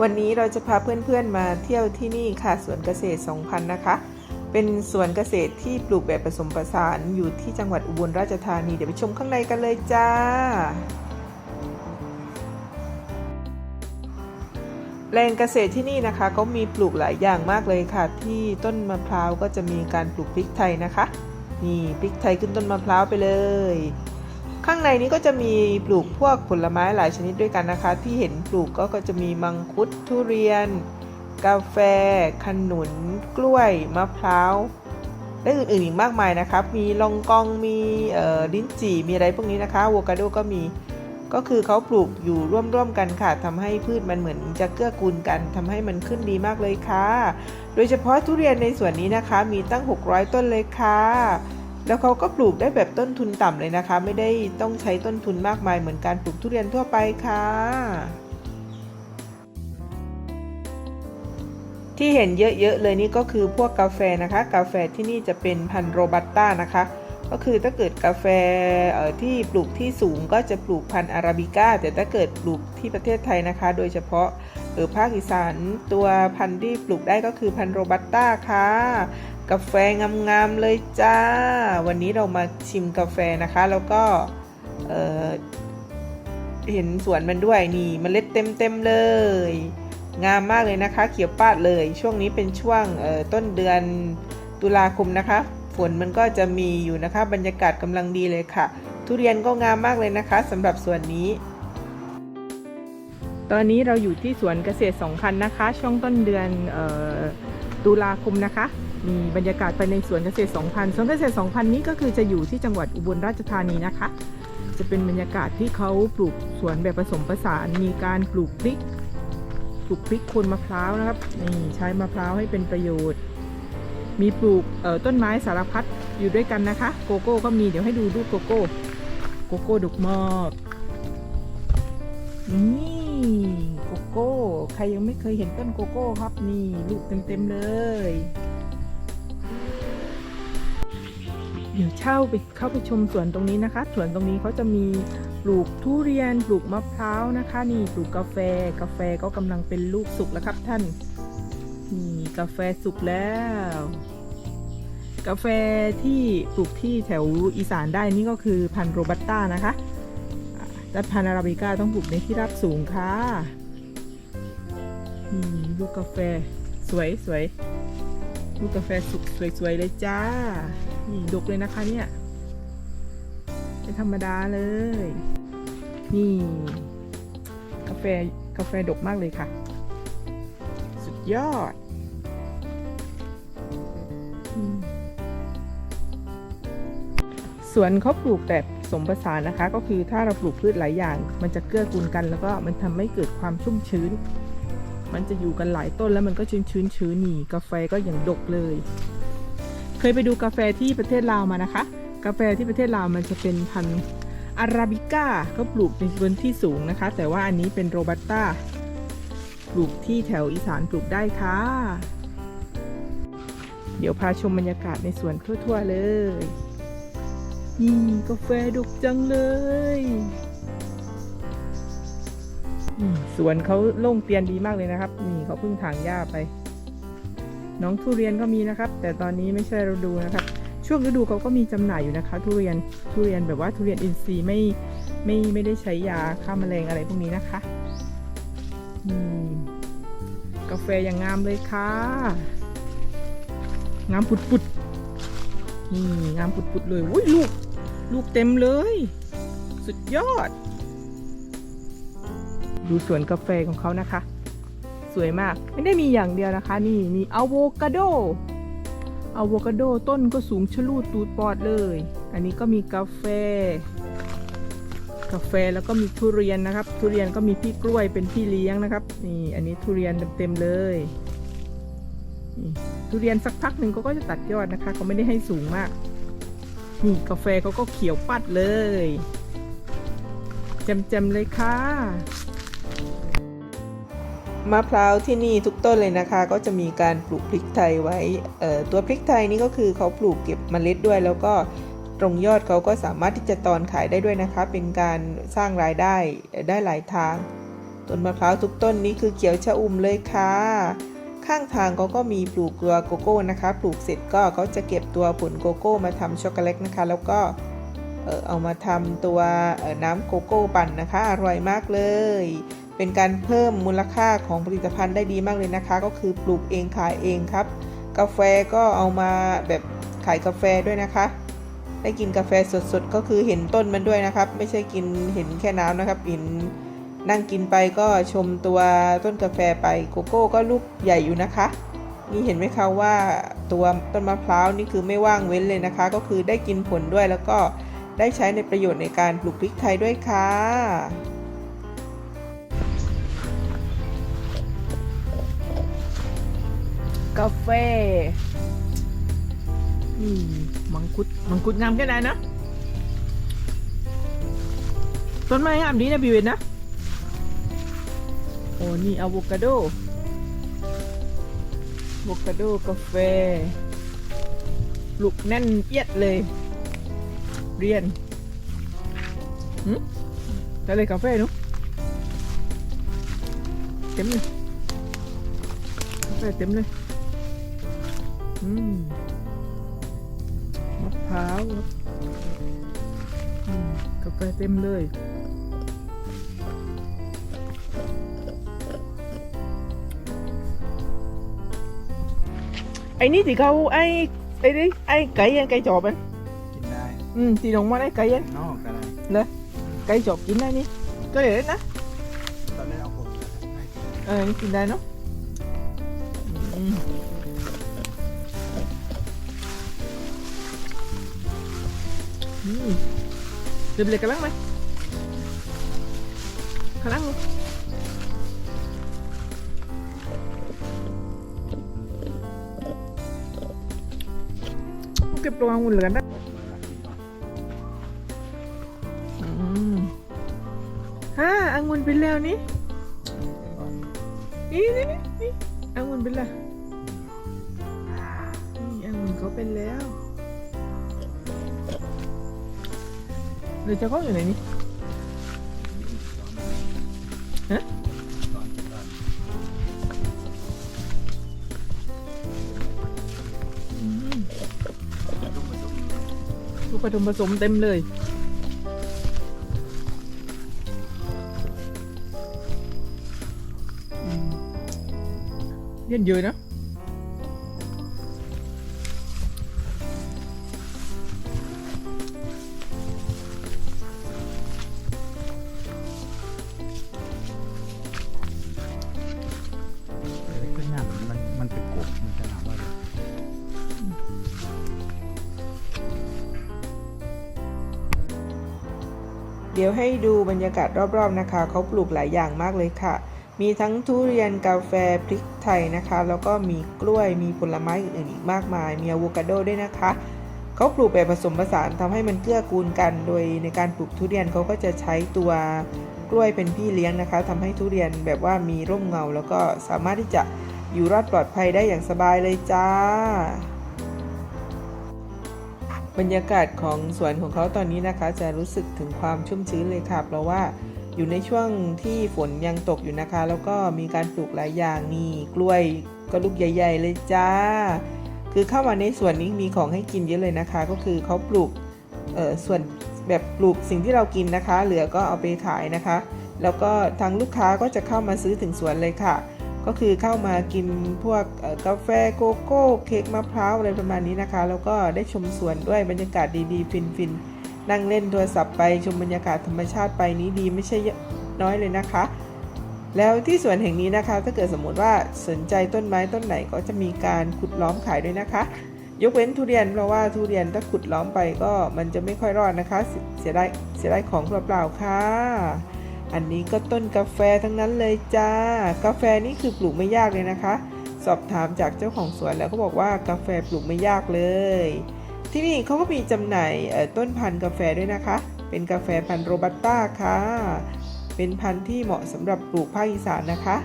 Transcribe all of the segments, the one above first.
วันนี้เราจะพาเพื่อนๆมาเที่ยวที่นี่ค่ะสวนเกษตร 2000 นะคะ เป็นสวนเกษตรที่ปลูกแบบผสมผสานอยู่ที่จังหวัดอุบลราชธานี เดี๋ยวไปชมข้างในกันเลยจ้าแปลงเกษตรที่นี่นะคะก็มีปลูกหลายอย่างมากเลยค่ะ ที่ต้นมะพร้าวก็จะมีการปลูกพริกไทยนะคะ นี่พริกไทยขึ้นต้นมะพร้าวไปเลย ข้างในนี้ก็จะมีปลูกพวกผลไม้หลายชนิดด้วยกันนะคะ ที่เห็นปลูกก็ก็จะมีมังคุดทุเรียน กาแฟ ขนุน กล้วย มะพร้าวและอื่นๆอีกมากมายนะครับ มีลองกอง มีลิ้นจี่ มีอะไรพวกนี้นะคะโวคาโดก็มี ก็คือเขาปลูกอยู่ร่วมๆกันค่ะทำให้พืชมันเหมือนจะเกื้อกูลกันทำให้มันขึ้นดีมากเลยค่ะ โดยเฉพาะทุเรียนในส่วนนี้นะคะ มีตั้ง 600 ต้นเลยค่ะ แล้วเขาก็ปลูกได้แบบต้นทุนต่ำเลยนะคะ ไม่ได้ต้องใช้ต้นทุนมากมายเหมือนการปลูกทุเรียนทั่วไปค่ะ ที่เห็นเยอะๆเลยนี่ก็คือพวกกาแฟนะคะ กาแฟที่นี่จะเป็นพันโรบัสต้านะคะ ก็คือถ้าเกิดกาแฟที่ปลูกที่สูงก็จะปลูกพันอาราบิก้า แต่ถ้าเกิดปลูกที่ประเทศไทยนะคะ โดยเฉพาะเออภาคอีสานตัวพันธุ์ที่ปลูกได้ก็คือพันโรบัสต้าค่ะ กาแฟงามๆเลยจ้า วันนี้เรามาชิมกาแฟนะคะ แล้วก็เเห็นสวนมันด้วยนี่มเมล็ดเต็มๆเลย งามมากเลยนะคะ เขียวปาดเลย ช่วงนี้เป็นช่วงต้นเดือนตุลาคมนะคะ ฝนมันก็จะมีอยู่นะคะ บรรยากาศกำลังดีเลยค่ะ ทุเรียนก็งามมากเลยนะคะสำหรับสวนนี้ตอนนี้เราอยู่ที่สวนเกษตรสองคันนะคะ ช่วงต้นเดือนเอ่ ตุลาคมนะคะ มีบรรยากาศภายในสวนเกษตร 2,000 สวนเกษตร 2,000 นี้ก็คือจะอยู่ที่จังหวัดอุบลราชธานีนะคะ จะเป็นบรรยากาศที่เขาปลูกสวนแบบผสมผสาน มีการปลูกพริก ปลูกพริกคนมะพร้าวนะครับ นี่ใช้มะพร้าวให้เป็นประโยชน์ มีปลูกต้นไม้สารพัดอยู่ด้วยกันนะคะ โกโก้ก็มี เดี๋ยวให้ดูรูปโกโก้ โกโก้ดกมากนี่ ใครยังไม่เคยเห็นต้นโกโก้ครับนี่ลูกเต็มๆเลย เดี๋ยวเช่าไปเข้าไปชมสวนตรงนี้นะคะ สวนตรงนี้เขาจะมีปลูกทุเรียนปลูกมะพร้าวนะคะ นี่ปลูกกาแฟกาแฟก็กำลังเป็นลูกสุกแล้วครับท่านนี่กาแฟสุกแล้ว กาแฟที่ปลูกที่แถวอีสานได้นี่ก็คือพันโรบัสต้านะคะแต่พันอาราบิก้าต้องปลูกในที่ราบสูงค่ะ ลูกกาแฟสวยสวยลูกกาแฟสุกสวยๆเลยจ้า นี่ดกเลยนะคะเนี่ยเป็นธรรมดาเลย นี่ กาแฟกาแฟดกมากเลยค่ะ สุดยอดสวนเขาปลูกแบบสมผสานนะคะ ก็คือถ้าเราปลูกพืชหลายอย่าง มันจะเกื้อกูลกัน แล้วก็มันทำให้เกิดความชุ่มชื้น มันจะอยู่กันหลายต้นแล้วมันก็ชื้นชื้นชื้นนี่กาแฟก็อย่างดกเลย เคยไปดูกาแฟที่ประเทศลาวมานะคะ กาแฟที่ประเทศลาวมันจะเป็นพันธุ์อาราบิก้าก็ปลูกในบนที่สูงนะคะ แต่ว่าอันนี้เป็นโรบัสต้าปลูกที่แถวอีสานปลูกได้ค่ะ เดี๋ยวพาชมบรรยากาศในสวนทั่ว ๆ เลยนี่กาแฟดกจังเลย สวนเขาโล่งเตียนดีมากเลยนะครับ นี่เขาเพิ่งถางหญ้าไป น้องทุเรียนก็มีนะครับ แต่ตอนนี้ไม่ใช่ฤดูนะครับ ช่วงฤดูเขาก็มีจำหน่ายอยู่นะคะ ทุเรียนทุเรียนแบบว่าทุเรียนอินทรีย์ไม่ไม่ไม่ได้ใช้ยาฆ่าแมลงอะไรพวกนี้นะคะกาแฟอย่างงามเลยค่ะ งามปุดๆนี่งามปุดๆเลยอุ้ยลูก ลูกเต็มเลย สุดยอด ดูสวนกาแฟของเขานะคะ สวยมากไม่ได้มีอย่างเดียวนะคะ นี่มีอะโวคาโดอะโวคาโดต้นก็สูงชะลูดตูดปอดเลย อันนี้ก็มีกาแฟ กาแฟแล้วก็มีทุเรียนนะครับ ทุเรียนก็มีพี่กล้วยเป็นพี่เลี้ยงนะครับ นี่อันนี้ทุเรียนเต็มๆเลยทุเรียนสักพักหนึ่งเขาก็จะตัดยอดนะคะเขาไม่ได้ให้สูงมาก นี่กาแฟเขาก็เขียวปัดเลยแจมๆเลยค่ะ มะพร้าวที่นี่ทุกต้นเลยนะคะ ก็จะมีการปลูกพริกไทยไว้ตัวพริกไทยนี่ก็คือเขาปลูกเก็บเมล็ดด้วย แล้วก็ตรงยอดเขาก็สามารถที่จะตอนขายได้ด้วยนะคะ เป็นการสร้างรายได้ได้หลายทาง ต้นมะพร้าวทุกต้นนี้คือเขียวชะอุ่มเลยค่ะ ข้างทางเขาก็มีปลูกตัวโกโก้นะคะ ปลูกเสร็จก็เขาจะเก็บตัวผลโกโก้มาทำช็อกโกแลตนะคะ แล้วก็เอามาทำตัวน้ำโกโก้ปั่นนะคะ อร่อยมากเลย เป็นการเพิ่มมูลค่าของผลิตภัณฑ์ได้ดีมากเลยนะคะ ก็คือปลูกเองขายเองครับ กาแฟก็เอามาแบบขายกาแฟด้วยนะคะ ได้กินกาแฟสดๆ ก็คือเห็นต้นมันด้วยนะครับ ไม่ใช่กินเห็นแค่น้ำนะครับเห็นนั่งกินไปก็ชมตัวต้นกาแฟไปโกโก้ก็ลูกใหญ่อยู่นะคะ นี่เห็นไหมคะว่าตัวต้นมะพร้าวนี่คือไม่ว่างเว้นเลยนะคะ ก็คือได้กินผลด้วยแล้วก็ได้ใช้ในประโยชน์ในการปลูกพริกไทยด้วยค่ะ กาแฟนี่มังคุด มังคุดงามแค่ไหนนะ ต้นไม้งามดีนะบิวเวนนะ โอ้นี่อะโวคาโดอะโวคาโดกาแฟ ลูกแน่นเอียดเลย เรียนหืมอะไรกาแฟนุเต็มเลยกาแฟเต็มเลย อืมมะพร้าวครับอืมกาแฟเต็มเลยไอ้นี่ที่เขาไอ้ไอ้นี่ไอ้ไก่ยังไก่จอบอะกินได้อืมที่ลงมาไอ้ไก่ยังนอกก็ได้เลยไก่จอบกินได้นี่ก็เลยนะตอนแรกเอาผมให้เออนี่กินได้เนาะอืม เดือบเลยกันลังไหมกันลังมั้ยเก็บตัวองุ่นเหลือกันนะอืมฮ่าองุ่นเป็นแล้วนี่นี่นี่นี่นี่องุ่นเป็นละนี่องุ่นเขาเป็นแล้ว เดี๋ยวจะเข้าอยู่ไหนนี่ฮะลูกผสมผสมเต็มเลยเย็นเยอะนะ เดี๋ยวให้ดูบรรยากาศรอบๆนะคะ เขาปลูกหลายอย่างมากเลยค่ะ มีทั้งทุเรียนกาแฟพริกไทยนะคะ แล้วก็มีกล้วยมีผลไม้อื่นๆอีกมากมาย มีอะโวคาโดด้วยนะคะ เขาปลูกแบบผสมผสานทำให้มันเกื้อกูลกัน โดยในการปลูกทุเรียนเขาก็จะใช้ตัวกล้วยเป็นพี่เลี้ยงนะคะทำให้ทุเรียนแบบว่ามีร่มเงา แล้วก็สามารถที่จะอยู่รอดปลอดภัยได้อย่างสบายเลยจ้า บรรยากาศของสวนของเขาตอนนี้นะคะ จะรู้สึกถึงความชุ่มชื้นเลยค่ะ เพราะว่าอยู่ในช่วงที่ฝนยังตกอยู่นะคะ แล้วก็มีการปลูกหลายอย่างมีกล้วยก็ลูกใหญ่ ๆ เลยจ้า คือเข้ามาในสวนนี้มีของให้กินเยอะเลยนะคะ ก็คือเขาปลูกเออส่วนแบบปลูกสิ่งที่เรากินนะคะ เหลือก็เอาไปขายนะคะ แล้วก็ทางลูกค้าก็จะเข้ามาซื้อถึงสวนเลยค่ะ ก็คือเข้ามากินพวกกาแฟโกโก้เค้กมะพร้าวอะไรประมาณนี้นะคะ แล้วก็ได้ชมสวนด้วยบรรยากาศดีๆ ฟินๆ นั่งเล่นโทรศัพท์ไปชมบรรยากาศธรรมชาติไปนี้ดีไม่ใช่น้อยเลยนะคะ แล้วที่สวนแห่งนี้นะคะ ถ้าเกิดสมมติว่าสนใจต้นไม้ต้นไหนก็จะมีการขุดล้อมขายด้วยนะคะ ยกเว้นทุเรียนเพราะว่าทุเรียนถ้าขุดล้อมไปก็มันจะไม่ค่อยรอดนะคะ เสียเสียดายเสียดายของเปล่าๆค่ะ อันนี้ก็ต้นกาแฟทั้งนั้นเลยจ้า กาแฟนี่คือปลูกไม่ยากเลยนะคะ สอบถามจากเจ้าของสวนแล้วก็บอกว่ากาแฟปลูกไม่ยากเลย ที่นี่เขาก็มีจำหน่ายต้นพันธุ์กาแฟด้วยนะคะ เป็นกาแฟพันธุ์โรบัสต้าค่ะ เป็นพันธุ์ที่เหมาะสำหรับปลูกภาคอีสานนะคะ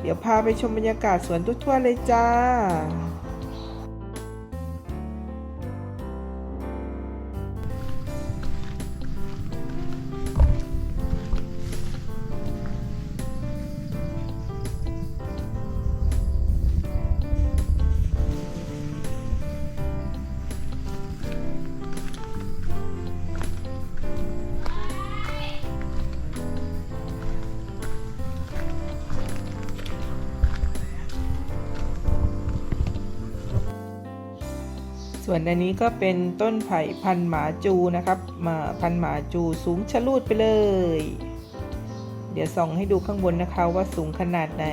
เดี๋ยวพาไปชมบรรยากาศสวนทั่วๆเลยจ้า ส่วนอันนี้ก็เป็นต้นไผ่พันหมาจูนะครับมาพันหมาจูสูงชะลูดไปเลย เดี๋ยวส่องให้ดูข้างบนนะคะว่าสูงขนาดไหน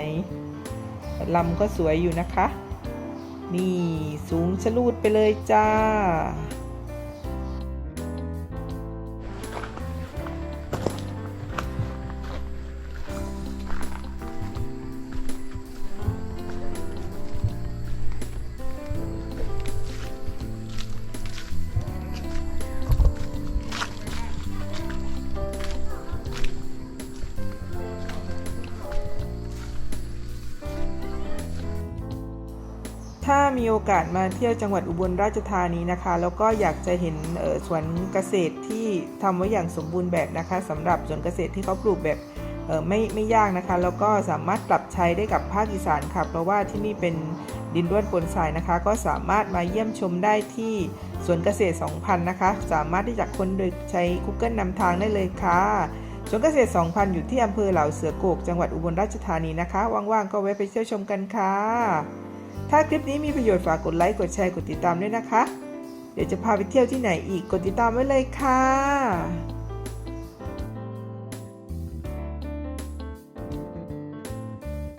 ลำก็สวยอยู่นะคะ นี่สูงชะลูดไปเลยจ้า ถ้ามีโอกาสมาเที่ยวจังหวัดอุบลราชธานีนะคะ แล้วก็อยากจะเห็นสวนเกษตรที่ทำไว้อย่างสมบูรณ์แบบนะคะสำหรับสวนเกษตรที่เขาปลูกแบบไม่ไม่ยากนะคะ แล้วก็สามารถปรับใช้ได้กับภาคอีสานค่ะเพราะว่าที่นี่เป็นดินร่วนปนทรายนะคะ ก็สามารถมาเยี่ยมชมได้ที่สวนเกษตร 2000 นะคะ สามารถที่จะค้นโดยใช้ Google นำทางได้เลยค่ะสวนเกษตร 2000 อยู่ที่อำเภอเหล่าเสือโกกจังหวัดอุบลราชธานีนะคะ ว่างๆ ก็แวะไปเที่ยวชมกันค่ะ ถ้าคลิปนี้มีประโยชน์ฝากกดไลค์ กดแชร์ กดติดตามด้วยนะคะ เดี๋ยวจะพาไปเที่ยวที่ไหนอีก กดติดตามไว้เลยค่ะ